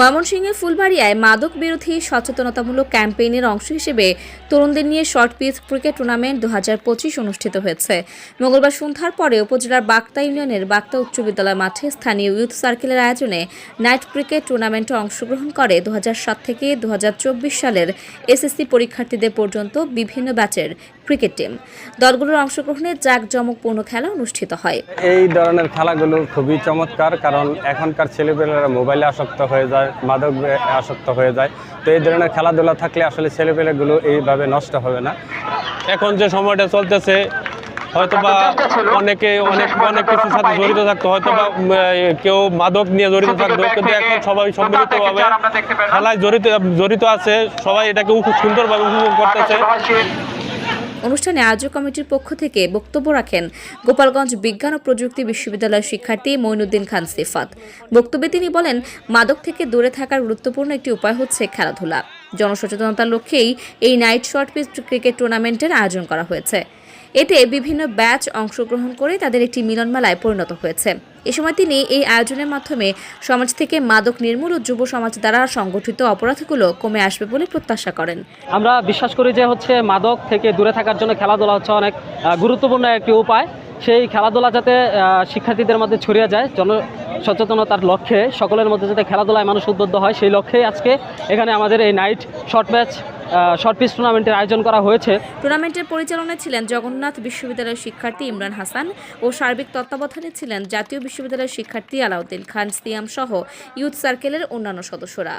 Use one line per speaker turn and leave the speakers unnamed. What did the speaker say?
ময়মনসিংহের ফুলবাড়িয়ায় মাদক বিরোধী সচেতনতামূলক ক্যাম্পেইনের অংশ হিসেবে তরুণদের নিয়ে শর্ট পিচ ক্রিকেট টুর্নামেন্ট দুহাজার পঁচিশ অনুষ্ঠিত হয়েছে। মঙ্গলবার সন্ধ্যার পরে উপজেলার বাক্তা ইউনিয়নের বাক্তা উচ্চ বিদ্যালয় মাঠে স্থানীয় ইউথ সার্কেলের আয়োজনে নাইট ক্রিকেট টুর্নামেন্টে অংশগ্রহণ করে দু থেকে দু হাজার চব্বিশ সালের এসএসসি পরীক্ষার্থীদের পর্যন্ত বিভিন্ন ব্যাচের ক্রিকেট টিম। দলগুলোর অংশগ্রহণে জাঁকজমকপূর্ণ খেলা অনুষ্ঠিত হয়।
এই ধরনের খেলাগুলো খুবই চমৎকার, কারণ এখনকার ছেলেপেলেরা মোবাইলে আসক্ত হয়ে যায় মাদক আসক্ত হয়ে যায়। তো এই ধরনের খেলাধুলা থাকলে আসলে ছেলেপেলেগুলো এইভাবে নষ্ট হবে না।
এখন যে সময়টা চলতেছে হয়তো বা অনেকে অনেক অনেক কিছুর সাথে জড়িত থাকতো হয়তো বা কেউ মাদক নিয়ে জড়িত থাকতো কিন্তু এখন সবাই সম্মিলিতভাবে খেলায় জড়িত জড়িত আছে সবাই এটাকে খুব সুন্দরভাবে উপভোগ করতেছে।
অনুষ্ঠানে আয়োজক কমিটির পক্ষ থেকে বক্তব্য রাখেন গোপালগঞ্জ বিজ্ঞান ও প্রযুক্তি বিশ্ববিদ্যালয়ের শিক্ষার্থী মইনুদ্দিন খান সিফাত। বক্তব্যে তিনি বলেন, মাদক থেকে দূরে থাকার গুরুত্বপূর্ণ একটি উপায় হচ্ছে খেলাধুলা। জনসচেতনতার লক্ষ্যেই এই নাইট শর্ট পিচ ক্রিকেট টুর্নামেন্টের আয়োজন করা হয়েছে। এতে বিভিন্ন ব্যাচ অংশগ্রহণ করে তাদের একটি মিলনমেলায় পরিণত হয়েছে। এ সময় তিনি এই আয়োজনের মাধ্যমে সমাজ থেকে মাদক নির্মূল ও যুব সমাজ দ্বারা সংগঠিত অপরাধগুলো কমে আসবে বলে প্রত্যাশা করেন।
আমরা বিশ্বাস করি যে হচ্ছে মাদক থেকে দূরে থাকার জন্য খেলাধুলা হচ্ছে অনেক গুরুত্বপূর্ণ একটি উপায়। সেই খেলাধুলা যাতে শিক্ষার্থীদের মধ্যে ছড়িয়ে যায়, জন সচেতনতার লক্ষ্যে সকলের মধ্যে যাতে খেলাধুলায় মানুষ উদ্বুদ্ধ হয়, সেই লক্ষ্যেই আজকে এখানে আমাদের এই night short match short pitch টুর্নামেন্টের আয়োজন করা হয়েছে।
টুর্নামেন্টের পরিচালনায় ছিলেন জগন্নাথ বিশ্ববিদ্যালয়ের শিক্ষার্থী ইমরান হাসান ও সার্বিক তত্ত্বাবধানে ছিলেন জাতীয় বিশ্ববিদ্যালয়ের শিক্ষার্থী আলাউদ্দিন খান, সিয়াম সহ ইউথ সার্কেলের অন্যান্য সদস্যরা।